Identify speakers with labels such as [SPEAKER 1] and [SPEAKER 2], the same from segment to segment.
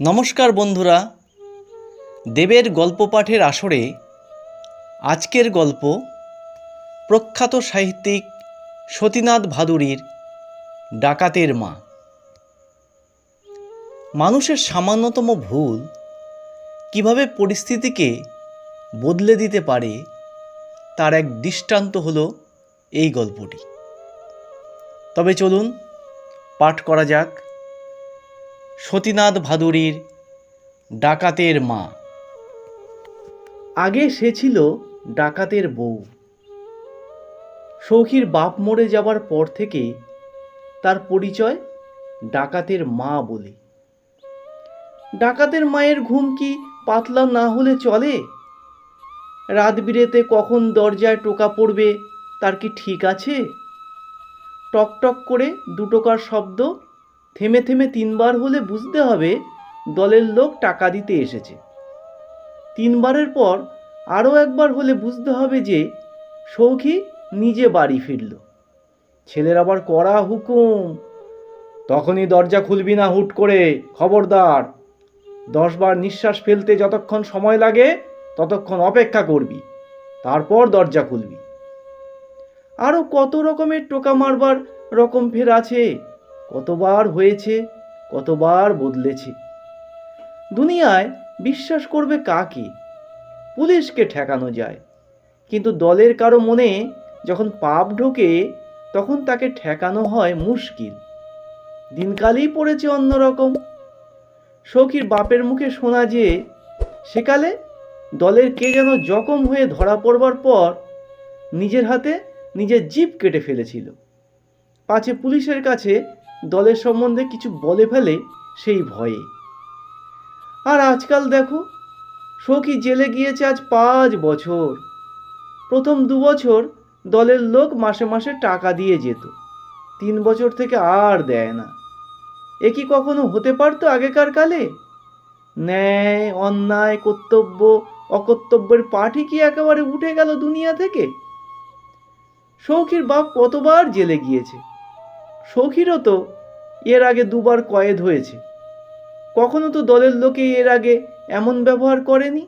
[SPEAKER 1] নমস্কার বন্ধুরা। দেবের গল্প পাঠের আসরে আজকের গল্প প্রখ্যাত সাহিত্যিক সতীনাথ ভাদুরীর ডাকাতের মা। মানুষের সামান্যতম ভুল কীভাবে পরিস্থিতিকে বদলে দিতে পারে তার এক দৃষ্টান্ত হল এই গল্পটি। তবে চলুন, পাঠ করা যাক। সতীনাথ ভাদুরীর ডাকাতের মা। আগে সে ছিল ডাকাতের বউ। সৌখীর বাপ মরে যাবার পর থেকে তার পরিচয় ডাকাতের মা বলে। ডাকাতের মায়ের ঘুম কি পাতলা না হলে চলে? রাত বিরেতে কখন দরজায় টোকা পড়বে তার কি ঠিক আছে? টক টক করে দুটোকার শব্দ থেমে থেমে তিনবার হলে বুঝতে হবে দলের লোক টাকা দিতে এসেছে। তিনবারের পর আরও একবার হলে বুঝতে হবে যে সৌখী নিজে বাড়ি ফিরল। ছেলের আবার কড়া হুকুম, তখনই দরজা খুলবি না হুট করে, খবরদার। দশবার নিঃশ্বাস ফেলতে যতক্ষণ সময় লাগে, ততক্ষণ অপেক্ষা করবি, তারপর দরজা খুলবি। আরও কত রকমের টোকা মারবার রকম ফের আছে। কতবার হয়েছে, কতবার বদলেছে। দুনিয়ায় বিশ্বাস করবে কাকে? পুলিশকে ঠেকানো যায়। কিন্তু দলের কারও মনে যখন পাপ ঢোকে, তখন তাকে ঠেকানো হয় মুশকিল। দিনকালই পড়েছে অন্যরকম সখীর বাপের মুখে শোনা যে, সেকালে দলের কে যেন জখম হয়ে ধরা পড়বার পর নিজের হাতে নিজের জিপ কেটে ফেলেছিল। পাছে পুলিশের কাছে দলের সম্বন্ধে কিছু বলে ফেলে সেই ভয়ে। আর আজকাল দেখো, সখী জেলে গিয়েছে আজ পাঁচ বছর। প্রথম দু বছর দলের লোক মাসে মাসে টাকা দিয়ে যেত। তিন বছর থেকে আর দেয় না। এ কি কখনো হতে পারতো আগেকার কালে? ন্যায়, অন্যায়, কর্তব্য, অকর্তব্যের পাঠই কি একেবারে উঠে গেল দুনিয়া থেকে? সৌখীর বাপ কতবার জেলে গিয়েছে? সৌখীরও তো এর আগে দুবার কয়েদ হয়েছে। কখনো তো দলের লোকে এর আগে এমন ব্যবহার করেনি?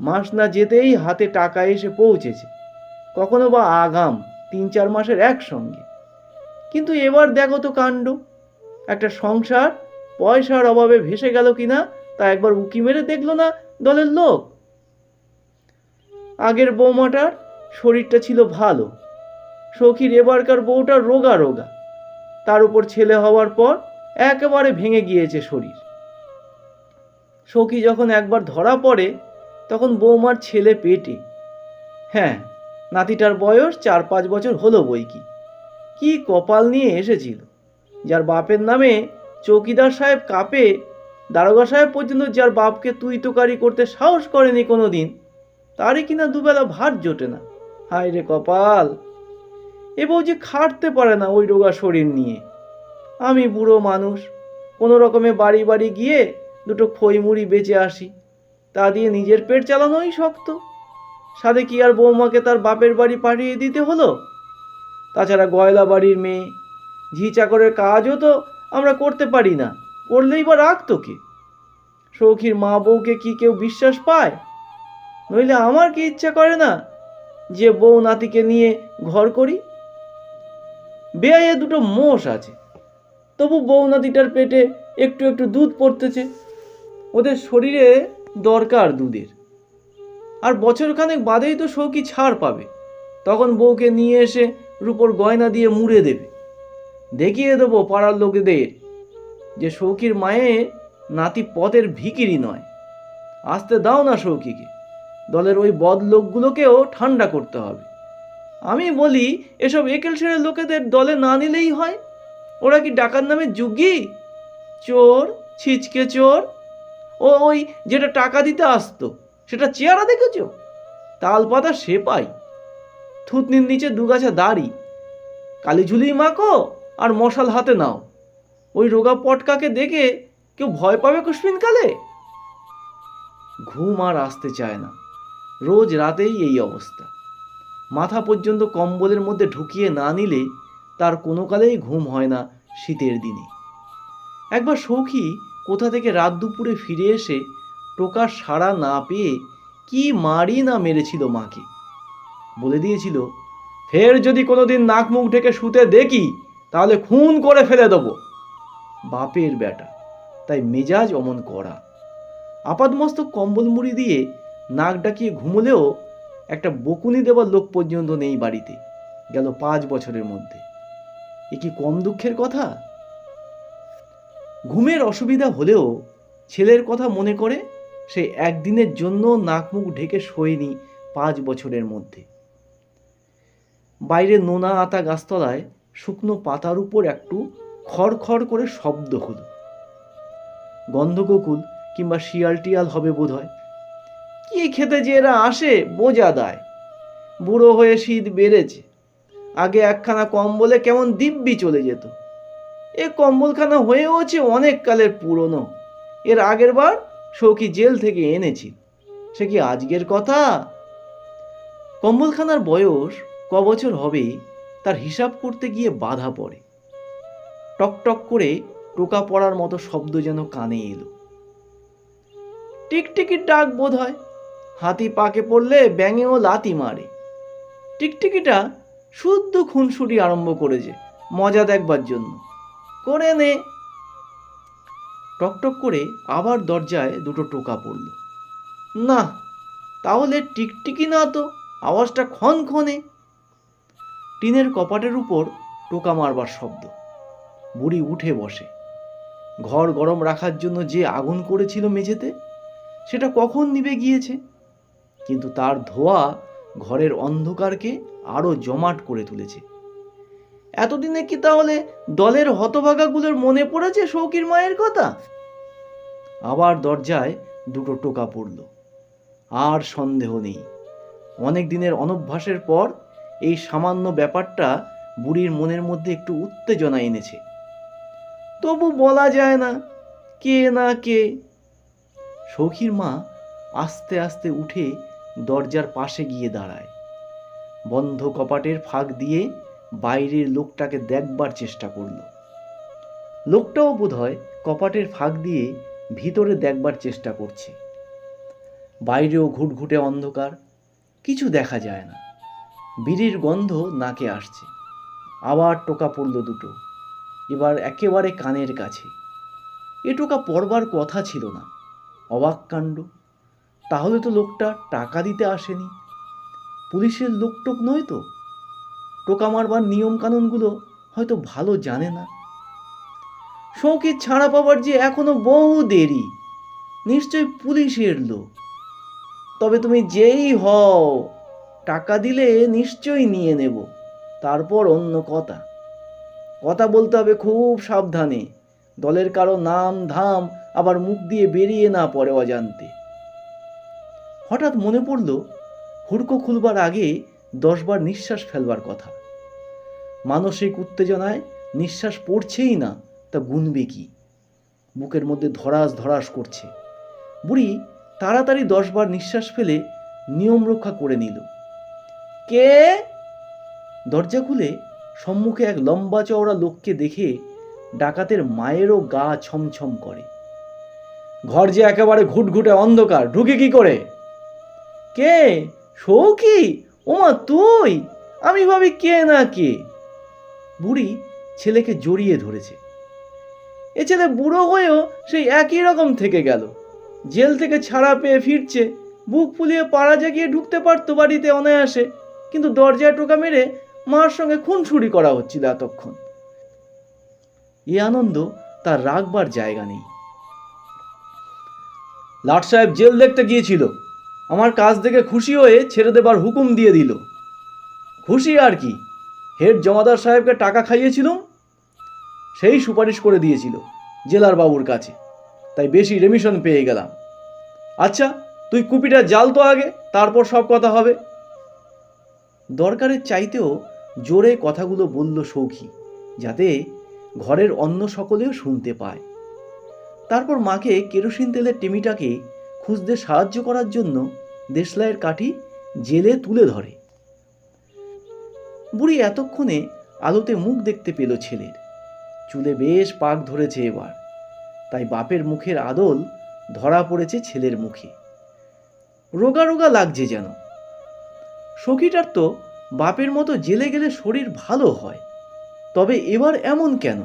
[SPEAKER 1] মাস না যেতেই হাতে টাকা এসে পৌঁছেছে। কখনো বা আগাম তিন চার মাসের একসঙ্গে। কিন্তু এবার দেখো তো কাণ্ড। একটা সংসার পয়সার অভাবে ভেসে গেল কিনা তা একবার উকি মেরে দেখল না দলের লোক। আগের বৌমাটার শরীরটা ছিল ভালো। সখীর এবারকার বউটা রোগা রোগা। তার উপর ছেলে হওয়ার পর একেবারে ভেঙে গিয়েছে শরীর। সখী যখন একবার ধরা পড়ে, তখন বৌমার ছেলে পেটে। হ্যাঁ নাতিটার বয়স চার পাঁচ বছর হলো বই কি। কি কপাল নিয়ে এসেছিল। যার বাপের নামে চৌকিদার সাহেব কাপে, দারোগা সাহেব পর্যন্ত যার বাপকে তুই তোকারি করতে সাহস করেনি কোনো দিন তারই কিনা দুবেলা ভাত জোটে না। হায় রে কপাল! এ বউ যে খাটতে পারে না ওই রোগা শরীর নিয়ে। আমি বুড়ো মানুষ, কোনো রকমে বাড়ি বাড়ি গিয়ে দুটো খই মুড়ি বেঁচে আসি। তা দিয়ে নিজের পেট চালানোই শক্ত। সাথে কি আর বৌমাকে তার বাপের বাড়ি পাঠিয়ে দিতে হলো? তাছাড়া গয়লা বাড়ির মেয়ে, ঝি চাকরের কাজও তো আমরা করতে পারি না, করলেই বা রাখতো কে সৌখীর মা বউকে কি কেউ বিশ্বাস পায়? নইলে আমার কি ইচ্ছা করে না যে বউ নাতিকে নিয়ে ঘর করি? বেয়াইয়ে দুটো মোষ আছে। তবু বউ নাতিটার পেটে একটু একটু দুধ পড়তেছে। ওদের শরীরে দরকার দুধের। আর বছরখানেক বাদেই তো সৌকি ছাড় পাবে। তখন বউকে নিয়ে এসে রূপর গয়না দিয়ে মুড়ে দেবে। দেখিয়ে দেবো পাড়ার লোকেদের যে সৌকির মায়ে নাতি পথের ভিকিরি নয়। আসতে দাও না সৌকিকে। দলের ওই বদ লোকগুলোকেও ঠান্ডা করতে হবে। আমি বলি, এসব একেল সেরের লোকেদের দলে না নিলেই হয়। ওরা কি ডাকার নামে যুগি? চোর, ছিচকে চোর। ও ওই যেটা টাকা দিতে আসতো, সেটা চেহারা দেখেছ? তাল পাতা সে পাই। থুতনির নিচে দুগাছা দাড়ি। কালিঝুলি মাখো আর মশাল হাতে নাও। ওই রোগা পটকাকে দেখে কেউ ভয় পাবে কুসমিন কালে ঘুম আর আসতে চায় না। রোজ রাতেই এই অবস্থা। মাথা পর্যন্ত কম্বলের মধ্যে ঢুকিয়ে না নিলে তার কোনো কালেই ঘুম হয় না শীতের দিনে। একবার সৌখী কোথা থেকে রাত দুপুরে ফিরে এসে টোকার সাড়া না পেয়ে কি মারি না মেরেছিল মাকে। বলে দিয়েছিল, ফের যদি কোনোদিন নাক মুখ ঢেকে শুতে দেখি, তাহলে খুন করে ফেলে দেবো। বাপের বেটা তাই মেজাজ অমন করা আপাদমস্তক কম্বল মুড়ি দিয়ে নাক ডাকিয়ে ঘুমলেও একটা বকুনি দেওয়ার লোক পর্যন্ত নেই বাড়িতে। গেল পাঁচ বছরের মধ্যে। এ কি কম দুঃখের কথা? ঘুমের অসুবিধা হলেও ছেলের কথা মনে করে সে একদিনের জন্য নাক মুখ ঢেকে শোয়নি পাঁচ বছরের মধ্যে। বাইরে নোনা আতা গাছতলায় শুকনো পাতার উপর একটু খড়খড় করে শব্দ হলো। গন্ধগোকুল কিংবা শিয়াল টিয়াল হবে বোধ হয় কি খেতে যে এরা আসে, বোঝা দেয়। বুড়ো হয়ে শীত বেড়েছে। আগে একখানা কম্বলে কেমন দিব্যি চলে যেত। এ কম্বলখানা হয়েওছে অনেক কালের পুরনো। এর আগের বার সৌকি জেল থেকে এনেছি। সে কি আজকের কথা? কম্বলখানার বয়স ক বছর হবে তার হিসাব করতে গিয়ে বাধা পড়ে। টকটক করে টোকা পড়ার মতো শব্দ যেন কানে এলো। টিকটিকির ডাক বোধ হয় হাতি পাকে পড়লে ব্যাঙেও লাতি মারে। টিকটিকিটা শুদ্ধ খুনসুটি আরম্ভ করেছে মজা দেখবার জন্য। করে নে। টকটক করে আবার দরজায় দুটো টোকা পড়ল। না, তাহলে টিকটিকি না তো, আওয়াজটা ক্ষণ ক্ষণে। টিনের কপাটের উপর টোকা মারবার শব্দ। বুড়ি উঠে বসে। ঘর গরম রাখার জন্য যে আগুন করেছিল মেঝেতে, সেটা কখন নিবে গিয়েছে? কিন্তু তার ধোয়া ঘরের অন্ধকারকে আরও জমাট করে তুলেছে। এতদিনে কি তাহলে দলের হতভাগাগুলোর মনে পড়েছে শৌকির মায়ের কথা? আবার দরজায় দুটো টোকা পড়ল। আর সন্দেহ নেই। অনেক দিনের অনভ্যাসের পর এই সামান্য ব্যাপারটা বুড়ির মনের মধ্যে একটু উত্তেজনা এনেছে। তবু বলা যায় না, কে না কে। সখীর মা আস্তে আস্তে উঠে দরজার পাশে গিয়ে দাঁড়ায়। বন্ধ কপাটের ফাঁক দিয়ে বাইরের লোকটাকে দেখবার চেষ্টা করল। লোকটাও বোধ হয় কপাটের ফাঁক দিয়ে ভিতরে দেখবার চেষ্টা করছে। বাইরেও ঘুটঘুটে অন্ধকার, কিছু দেখা যায় না। বিড়ির গন্ধ নাকে আসছে। আবার টোকা পড়ল দুটো। এবার একেবারে কানের কাছে। এ টোকা পড়বার কথা ছিল না। অবাক কাণ্ড তাহলে তো লোকটা টাকা দিতে আসেনি। পুলিশের লোকটোক নয় তো? টোকা মারবার নিয়ম কানুনগুলো হয়তো ভালো জানে না। শৌকির ছাড়া পাবার যে এখনও বহু দেরি নিশ্চয় পুলিশের লোক। তবে তুমি যেই হও, টাকা দিলে নিশ্চয়ই নিয়ে নেব, তারপর অন্য কথা। কথা বলতে হবে খুব সাবধানে, দলের কারও নাম ধাম আবার মুখ দিয়ে বেরিয়ে না পড়ে অজান্তে। হঠাৎ মনে পড়ল, হুড়কো খুলবার আগে দশবার নিঃশ্বাস ফেলবার কথা। মানসিক উত্তেজনায় নিঃশ্বাস পড়ছেই না, তা গুনবে কি? বুকের মধ্যে ধরাস ধরাস করছে। বুড়ি তাড়াতাড়ি দশবার নিঃশ্বাস ফেলে নিয়ম রক্ষা করে নিল। কে? দরজা খুলে সম্মুখে এক লম্বা চওড়া লোককে দেখে ডাকাতের মায়েরও গা ছমছম করে। ঘর যে একেবারে ঘুটঘুটে অন্ধকার, ঢুকে কি করে? কে? সৌকি? ওমা, তুই? আমি ভাবি কে না কে? বুড়ি ছেলেকে জড়িয়ে ধরেছে। এ ছেলে বুড়ো হয়েও সেই একই রকম থেকে গেল। জেল থেকে ছাড়া পেয়ে ফিরছে। বুক ফুলিয়ে পাড়া জাগিয়ে ঢুকতে পারতো বাড়িতে অনায়াসে। কিন্তু দরজায় টোকা মেরে মার সঙ্গে খুনসুরি করা হচ্ছিল এতক্ষণ। এ আনন্দ তার রাখবার জায়গা নেই। লাট সাহেব জেল দেখতে গিয়েছিল। আমার কাজ দেখে খুশি হয়ে ছেড়ে দেবার হুকুম দিয়ে দিল। খুশি আর কি? হেড জমাদার সাহেবকে টাকা খাইয়েছিলাম সেই সুপারিশ করে দিয়েছিল জেলার বাবুর কাছে। তাই বেশি রেমিশন পেয়ে গেলাম। আচ্ছা তুই কুপিটা জাল তো আগে, তারপর সব কথা হবে। দরকারের চাইতেও জোরে কথাগুলো বলল সৌখী, যাতে ঘরের অন্য সকলেও শুনতে পায়। তারপর মাকে কেরোসিন তেলের টিমিটাকে খুঁজতে সাহায্য করার জন্য দেশলাইয়ের কাঠি জেলে তুলে ধরে। বুড়ি এতক্ষণে আলোতে মুখ দেখতে পেল ছেলের। চুলে বেশ পাক ধরেছে এবার। তাই বাপের মুখের আদল ধরা পড়েছে ছেলের মুখে। রোগা রোগা লাগছে যেন। সখীটার তো বাপের মতো জেলে গেলে শরীর ভালো হয়। তবে এবার এমন কেন?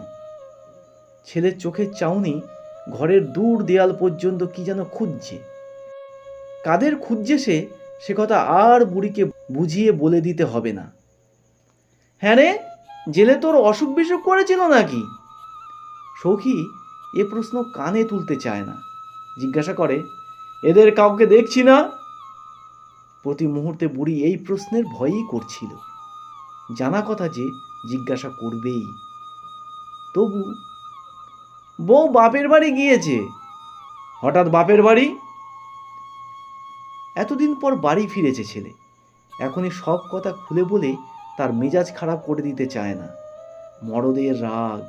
[SPEAKER 1] ছেলের চোখের চাউনি ঘরের দূর দেয়াল পর্যন্ত কি যেন খুঁজছে। কাদের খুঁজছে সে সে কথা আর বুড়িকে বুঝিয়ে বলে দিতে হবে না। হ্যাঁ রে, জেলে তোর অসুখ বিসুখ করেছিল নাকি? সখী এ প্রশ্ন কানে তুলতে চায় না। জিজ্ঞাসা করে, এদের কাউকে দেখছি না? প্রতি মুহূর্তে বুড়ি এই প্রশ্নের ভয়ই করছিল। জানা কথা যে জিজ্ঞাসা করবেই। তবু বউ বাপের বাড়ি গিয়েছে। হঠাৎ বাপের বাড়ি? এতদিন পর বাড়ি ফিরেছে ছেলে। এখনই সব কথা খুলে বলে তার মেজাজ খারাপ করে দিতে চায় না। মরদের রাগ।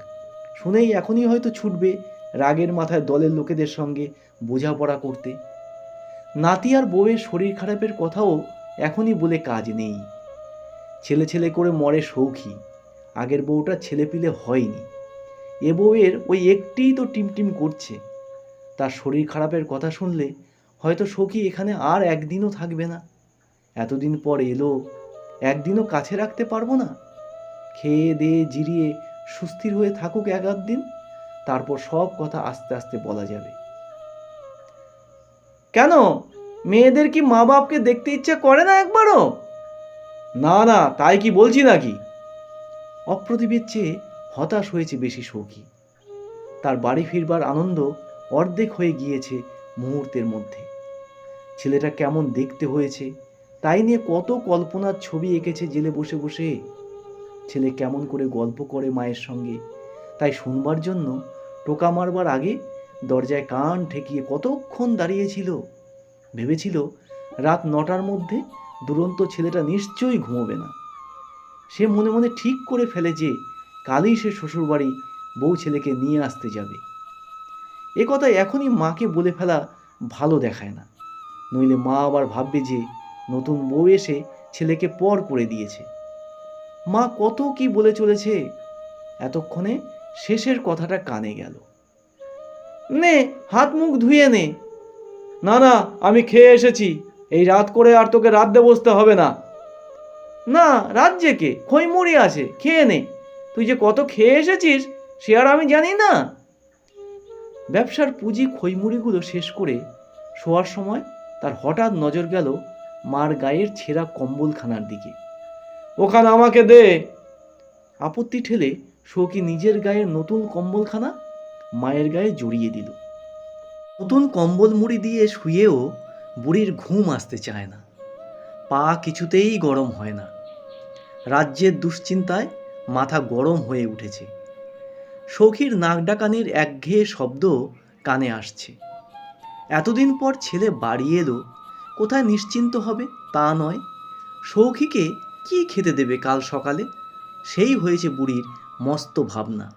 [SPEAKER 1] শুনেই এখনই হয়তো ছুটবে রাগের মাথায় দলের লোকেদের সঙ্গে বোঝাপড়া করতে। নাতি আর বউয়ের শরীর খারাপের কথাও এখনই বলে কাজ নেই। ছেলে ছেলে করে মরে সৌখী। আগের বউটা ছেলে পিলে হয়নি। এ বউয়ের ওই একটিই তো টিমটিম করছে। তার শরীর খারাপের কথা শুনলে হয়তো সখী এখানে আর একদিনও থাকবে না। এতদিন পর এলো, একদিনও কাছে রাখতে পারব না। খেয়ে দিয়ে জিরিয়ে সুস্থির হয়ে থাকুক এক আধ দিন, তারপর সব কথা আস্তে আস্তে বলা যাবে। কেন? মেয়েদের কি মা বাপকে দেখতে ইচ্ছে করে না একবারও? না না, তাই কি বলছি নাকি? অপ্রদীপের চেয়ে হতাশ হয়েছে বেশি সৌখী। তার বাড়ি ফিরবার আনন্দ অর্ধেক হয়ে গিয়েছে মুহূর্তের মধ্যে। ছেলেটা কেমন দেখতে হয়েছে? তাই নিয়ে কত কল্পনার ছবি এঁকেছে জেলে বসে বসে। ছেলে কেমন করে গল্প করে মায়ের সঙ্গে। তাই শুনবার জন্য টোকা মারবার আগে দরজায় কান ঠেকিয়ে কতক্ষণ দাঁড়িয়েছিল। ভেবেছিল রাত নটার মধ্যে দুরন্ত ছেলেটা নিশ্চয়ই ঘুমোবে না। সে মনে মনে ঠিক করে ফেলে যে কালই সে শ্বশুরবাড়ি বউ ছেলেকে নিয়ে আসতে যাবে। এ কথা এখনই মাকে বলে ফেলা ভালো দেখায় না। নইলে মা আবার ভাববে যে নতুন বউ এসে ছেলেকে পর করে দিয়েছে। মা কত কি বলে চলেছে? এতক্ষণে শেষের কথাটা কানে গেল। নে, হাত মুখ ধুয়ে নে। না না, আমি খেয়ে এসেছি। এই রাত করে আর তোকে রাত বসতে হবে না। না রাত জেকে খইমুড়ি আছে, খেয়ে নে। তুই যে কত খেয়ে এসেছিস, সে আর আমি জানি না। ব্যবসার পুঁজি খইমুড়িগুলো শেষ করে শোয়ার সময় তার হঠাৎ নজর গেল মার গায়ের ছেঁড়া কম্বলখানার দিকে। ওখানে আমাকে দে! আপত্তি ঠেলে শোকি নিজের গায়ের নতুন কম্বলখানা মায়ের গায়ে জড়িয়ে দিল। নতুন কম্বল মুড়ি দিয়ে শুয়েও বুড়ির ঘুম আসতে চায় না। পা কিছুতেই গরম হয় না। রাজ্যের দুশ্চিন্তায় মাথা গরম হয়ে উঠেছে। সখীর নাক ডাকানির একঘেয়ে শব্দ কানে আসছে। এতদিন পর ছেলে বাড়ি এলো, কোথায় নিশ্চিন্ত হবে তা নয়। সৌখীকে কি খেতে দেবে কাল সকালে? সেই হয়েছে বুড়ির মস্ত ভাবনা।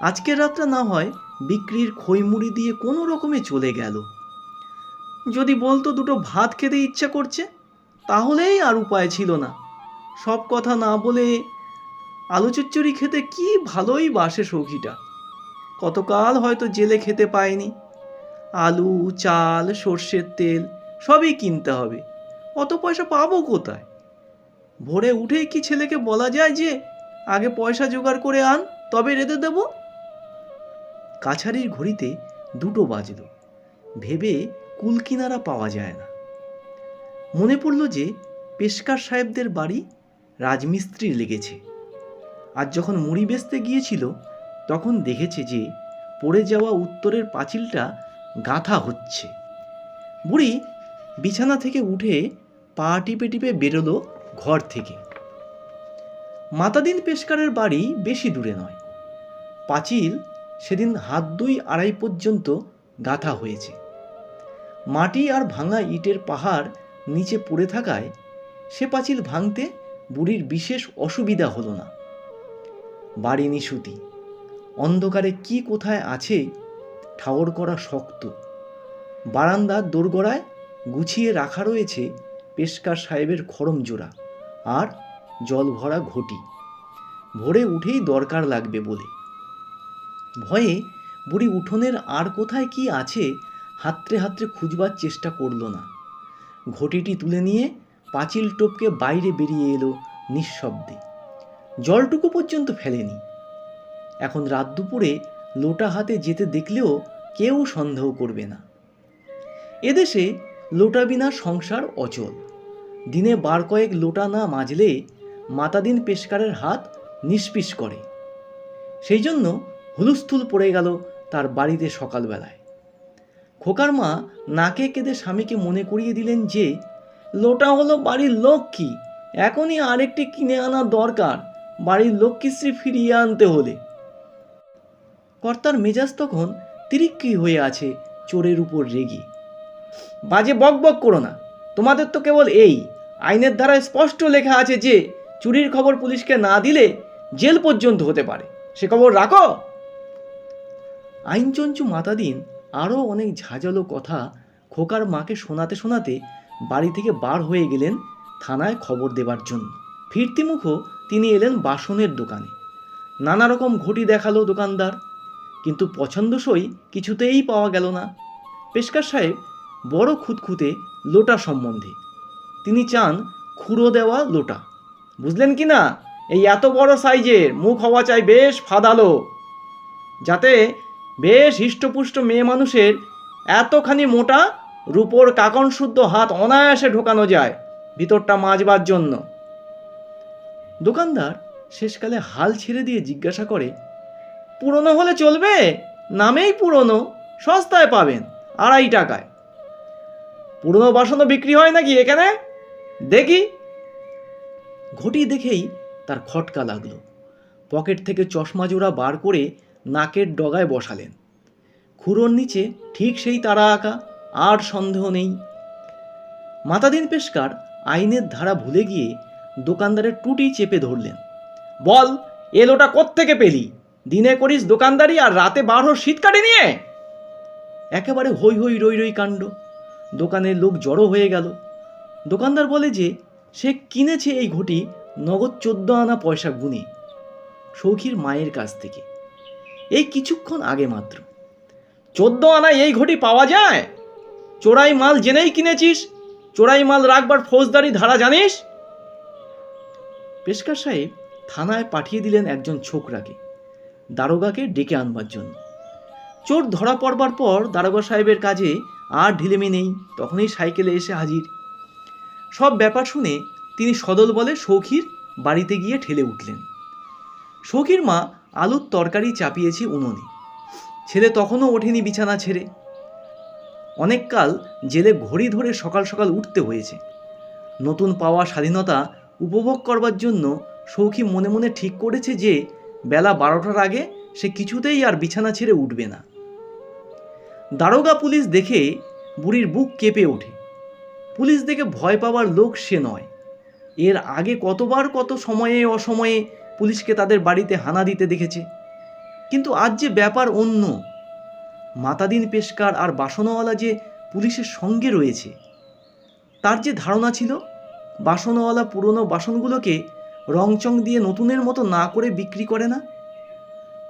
[SPEAKER 1] আজকের রাতটা না হয় বিক্রির খইমুড়ি দিয়ে কোনো রকমে চলে গেল। যদি বলতো দুটো ভাত খেতে ইচ্ছা করছে, তাহলেই আর উপায় ছিল না। সব কথা না বলে আলু চচ্চড়ি খেতে কি ভালোই বাসে সৌখিটা। কতকাল হয়তো জেলে খেতে পায়নি। আলু, চাল, সর্ষের তেল সবই কিনতে হবে। অত পয়সা পাবো কোথায়? ভোরে উঠেই কি ছেলেকে বলা যায় যে, আগে পয়সা জোগাড় করে আন, তবে রেঁধে দেব? কাছারির ঘড়িতে দুটো বাজলো। ভেবে কুলকিনারা পাওয়া যায় না। মনে পড়ল যে, পেশকার সাহেবদের বাড়ি রাজমিস্ত্রি লেগেছে। আর যখন মুড়ি বেচতে গিয়েছিল, তখন দেখেছে যে, পড়ে যাওয়া উত্তরের পাঁচিলটা গাঁথা হচ্ছে। বুড়ি বিছানা থেকে উঠে পা টিপে টিপে বেরোলো ঘর থেকে। মাতাদিন পেশকারের বাড়ি বেশি দূরে নয়। পাঁচিল সেদিন হাত দুই আড়াই পর্যন্ত গাঁথা হয়েছে। মাটি আর ভাঙা ইটের পাহাড় নিচে পড়ে থাকায় সে পাঁচিল ভাঙতে বুড়ির বিশেষ অসুবিধা হলো না। বাড়ি নিশুতি। অন্ধকারে কি কোথায় আছে ঠাওর করা শক্ত। বারান্দার দোরগড়ায় গুছিয়ে রাখা রয়েছে পেশকার সাহেবের খড়ম জোড়া আর জল ভরা ঘটি। ভোরে উঠেই দরকার লাগবে বলে। ভয়ে বুড়ি উঠোনের আর কোথায় কি আছে হাতড়ে হাতড়ে খুঁজবার চেষ্টা করল না। ঘটিটি তুলে নিয়ে পাঁচিল টপকে বাইরে বেরিয়ে এলো নিঃশব্দে। জলটুকু পর্যন্ত ফেলেনি। এখন রাত দুপুরে লোটা হাতে যেতে দেখলেও কেউ সন্দেহ করবে না। এদেশে লোটা বিনা সংসার অচল। দিনে বার কয়েক লোটা না মাজলে মাতাদিন পেশকারের হাত নিষ্পিস করে। সেই জন্য হুলুস্থুল পড়ে গেল তার বাড়িতে সকালবেলায়। খোকার মা নাকে কেঁদে স্বামীকে মনে করিয়ে দিলেন যে, লোটা হলো বাড়ির লক্ষ্মী, এখনই আরেকটি কিনে আনা দরকার, বাড়ির লক্ষ্মীশ্রী ফিরিয়ে আনতে হলে। কর্তার মেজাজ তখন তিরিক্কি হয়ে আছে চোরের উপর রেগে। বাজে বক বক করো না, তোমাদের তো কেবল এই, আইনের ধারায় স্পষ্ট লেখা আছে যে চুরির খবর পুলিশকে না দিলে জেল পর্যন্ত হতে পারে, সে খবর রাখো। আইনচঞ্চু মাতাদিন আরও অনেক ঝাঁঝালো কথা খোকার মাকে শোনাতে শোনাতে বাড়ি থেকে বার হয়ে গেলেন থানায় খবর দেবার জন্য। ফিরতি মুখো তিনি এলেন বাসনের দোকানে। নানা রকম ঘটি দেখাল দোকানদার কিন্তু পছন্দসই কিছুতেই পাওয়া গেল না। পেশকার সাহেব বড় খুঁতখুঁতে লোটা সম্বন্ধে। তিনি চান খুঁড়ো দেওয়া লোটা। বুঝলেন কি না? এই এত বড় সাইজের মুখ হওয়া চাই বেশ ফাদালো। যাতে বেশ হৃষ্টপুষ্ট মেয়ে মানুষের এতখানি মোটা রূপোর কাকন শুদ্ধ হাত অনায়াসে ঢোকানো যায় ভিতরটা মাজবার জন্য। দোকানদার শেষকালে হাল ছেড়ে দিয়ে জিজ্ঞাসা করে পুরনো হলে চলবে? নামেই পুরনো, সস্তায় পাবেন, আড়াই টাকায়। পুরনো বাসনও বিক্রি হয় নাকি এখানে? দেখি। ঘটি দেখেই তার খটকা লাগল। পকেট থেকে চশমা জোড়া বার করে নাকের ডগায় বসালেন। খুঁড়োর নিচে ঠিক সেই তারা আঁকা, আর সন্দেহ নেই। মাতাদিন পেশকার আইনের ধারা ভুলে গিয়ে দোকানদারের টুটি চেপে ধরলেন। বল, এলোটা কোত্থেকে পেলি? দিনে করিস দোকানদারি আর রাতে বার হোস শীত কাটে নিয়ে। একেবারে হই হই রই রই কাণ্ড। দোকানের লোক জড়ো হয়ে গেল। দোকানদার বলে যে, সে কিনেছে এই ঘটি নগদ চোদ্দ আনা পয়সা গুনে সৌখীর মায়ের কাছ থেকে। এই কিছুক্ষণ আগে মাত্র। চোদ্দ আনা এই ঘটি পাওয়া যায়? চোরাই মাল জেনেই কিনেছিস? চোরাই মাল রাখবার ফৌজদারি ধারা জানিস? পেশকার সাহেব থানায় পাঠিয়ে দিলেন একজন ছোকরাকে। দারোগাকে ডেকে আনবার জন্য। চোর ধরা পড়বার পর দারোগা সাহেবের কাজে আর ঢিলেমি নেই, তখনই সাইকেলে এসে হাজির। সব ব্যাপার শুনে তিনি সদল বলে সৌখীর বাড়িতে গিয়ে ঠেলে উঠলেন। সৌখীর মা আলুর তরকারি চাপিয়েছে উনুনে। ছেলে তখনও ওঠেনি বিছানা ছেড়ে। অনেককাল জেলে ঘড়ি ধরে সকাল সকাল উঠতে হয়েছে। নতুন পাওয়া স্বাধীনতা উপভোগ করবার জন্য সৌখী মনে মনে ঠিক করেছে যে বেলা বারোটার আগে সে কিছুতেই আর বিছানা ছেড়ে উঠবে না। দারোগা পুলিশ দেখে বুড়ির বুক কেঁপে ওঠে। পুলিশ দেখে ভয় পাওয়ার লোক সে নয়। এর আগে কতবার কত সময়ে অসময়ে পুলিশকে তাদের বাড়িতে হানা দিতে দেখেছে। কিন্তু আজ যে ব্যাপার অন্য, মাতাদিন পেশকার আর বাসনওয়ালা যে পুলিশের সঙ্গে রয়েছে, তার যে ধারণা ছিল, বাসনওয়ালা পুরনো বাসনগুলোকে রংচং দিয়ে নতুনের মতো না করে বিক্রি করে না?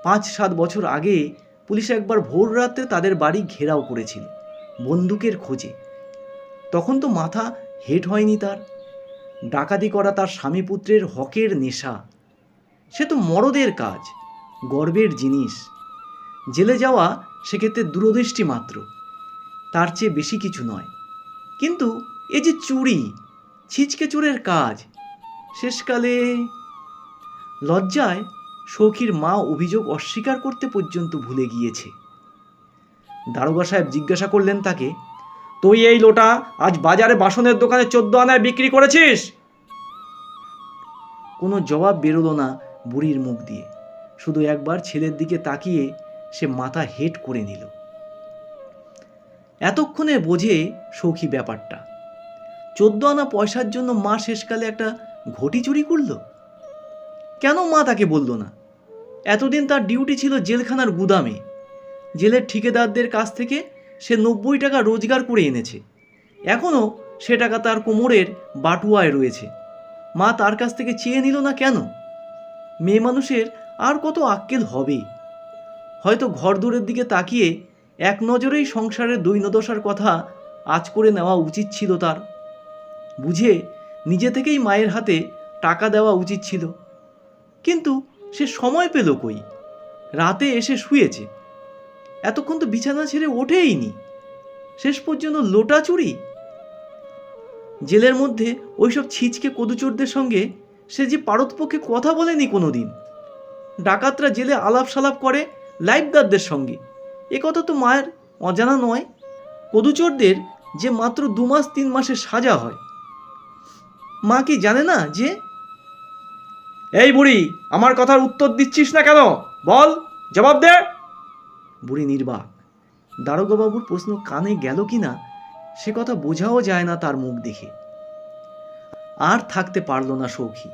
[SPEAKER 1] পাঁচ সাত বছর আগে পুলিশ একবার ভোর রাতে তাদের বাড়ি ঘেরাও করেছিল, বন্দুকের খোঁজে। তখন তো মাথা হেট হয়নি তার। ডাকাতি করা তার স্বামী পুত্রের হকের নেশা। সে তো মরদের কাজ, গর্বের জিনিস। জেলে যাওয়া সেক্ষেত্রে দূরদৃষ্টি মাত্র, তার চেয়ে বেশি কিছু নয়। কিন্তু এ যে চুরি ছিচকে চোরের কাজ শেষকালে লজ্জায় সৌখীর মা অভিযোগ অস্বীকার করতে পর্যন্ত ভুলে গিয়েছে। দারোগা সাহেব জিজ্ঞাসা করলেন তাকে, তুই এই লোটা আজ বাজারে বাসনের দোকানে চোদ্দ আনায় বিক্রি করেছিস? কোনো জবাব বেরোলো না বুড়ির মুখ দিয়ে। শুধু একবার ছেলের দিকে তাকিয়ে সে মাথা হেট করে নিল। এতক্ষণে বোঝে সৌখী ব্যাপারটা। চোদ্দ আনা পয়সার জন্য মা শেষকালে একটা ঘটি চুরি করল? কেন মা তাকে বলল না? এতদিন তার ডিউটি ছিল জেলখানার গুদামে। জেলের ঠিকাদারদের কাছ থেকে সে নব্বই টাকা রোজগার করে এনেছে। এখনও সে টাকা তার কোমরের বাটুয়ায় রয়েছে। মা তার কাছ থেকে চেয়ে নিল না কেন? মেয়ে মানুষের আর কত আক্কেল হবে? হয়তো ঘর দূরের দিকে তাকিয়ে এক নজরেই সংসারের দৈন্যদশার কথা আজ করে নেওয়া উচিত ছিল তার। বুঝে নিজে থেকেই মায়ের হাতে টাকা দেওয়া উচিত ছিল। কিন্তু সে সময় পেল কই? রাতে এসে শুয়েছে। এতক্ষণ তো বিছানা ছেড়ে ওঠেইনি শেষ পর্যন্ত লোটা চুরি? জেলের মধ্যে ওইসব ছিচকে কদুচোরদের সঙ্গে সে যে পারতপক্ষে কথা বলেনি কোনোদিন। ডাকাতরা জেলে আলাপ সালাপ করে লাইফগার্ডদের সঙ্গে। এ কথা তো মায়ের অজানা নয়। কদুচোরদের যে মাত্র দু মাস তিন মাসের সাজা হয়। মা কি জানে না যে? এই বুড়ি, আমার কথার উত্তর দিচ্ছিস না কেন? বল, জবাব দে। বুড়ি নির্বাক। দারোগাবাবুর প্রশ্ন কানে গেল কি না সে কথা বোঝাও যায় না তার মুখ দেখে। আর থাকতে পারল না সৌখী।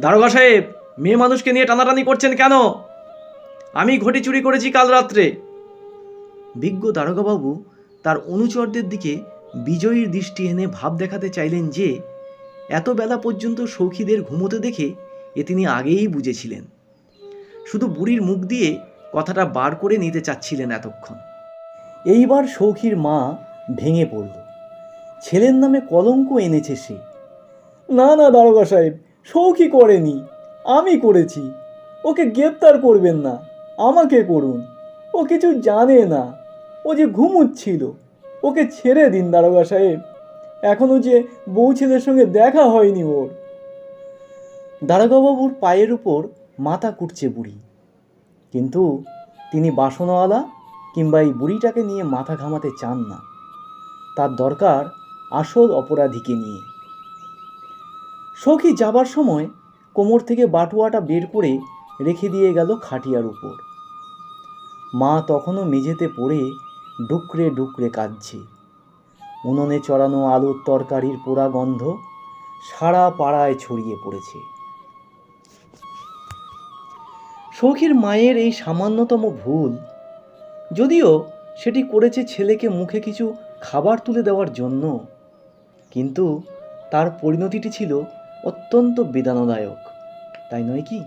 [SPEAKER 1] দারোগা সাহেব, মেয়ে মানুষকে নিয়ে টানাটানি করছেন কেন? আমি ঘটি চুরি করেছি কাল রাত্রে। বিজ্ঞ দারোগাবাবু তার অনুচরদের দিকে বিজয়ীর দৃষ্টি এনে ভাব দেখাতে চাইলেন যে এত বেলা পর্যন্ত সৌখীদের ঘুমোতে দেখে এ তিনি আগেই বুঝেছিলেন। শুধু বুড়ির মুখ দিয়ে কথাটা বার করে নিতে চাচ্ছিলেন এতক্ষণ। এইবার সৌখীর মা ভেঙে পড়ল। ছেলের নামে কলঙ্ক এনেছে সে।
[SPEAKER 2] না না, দারোগা সাহেব, সৌখী করেনি। আমি করেছি। ওকে গ্রেপ্তার করবেন না। আমাকে করুন। ও কিছু জানে না। ও যে ঘুমুচ্ছিল। ওকে ছেড়ে দিন, দারোগা সাহেব। এখনও যে বউ ছেলের সঙ্গে দেখা হয়নি ওর।
[SPEAKER 1] দারোগাবাবুর পায়ের উপর মাথা কুটছে বুড়ি। কিন্তু তিনি বাসনওয়ালা কিংবা এই বুড়িটাকে নিয়ে মাথা ঘামাতে চান না। তার দরকার আসল অপরাধীকে নিয়ে। সখী যাবার সময় কোমর থেকে বাটুয়াটা বের করে রেখে দিয়ে গেল খাটিয়ার উপর। মা তখনও মেঝেতে পড়ে ডুকরে ডুকরে কাঁদছে। উনুনে চড়ানো আলুর তরকারির পোড়া গন্ধ সারা পাড়ায় ছড়িয়ে পড়েছে। সৌখীর মায়ের এই সামান্যতম ভুল, যদিও সেটি করেছে ছেলেকে মুখে কিছু খাবার তুলে দেওয়ার জন্য, কিন্তু তার পরিণতিটি ছিল অত্যন্ত বেদনাদায়ক, তাই নয় কি?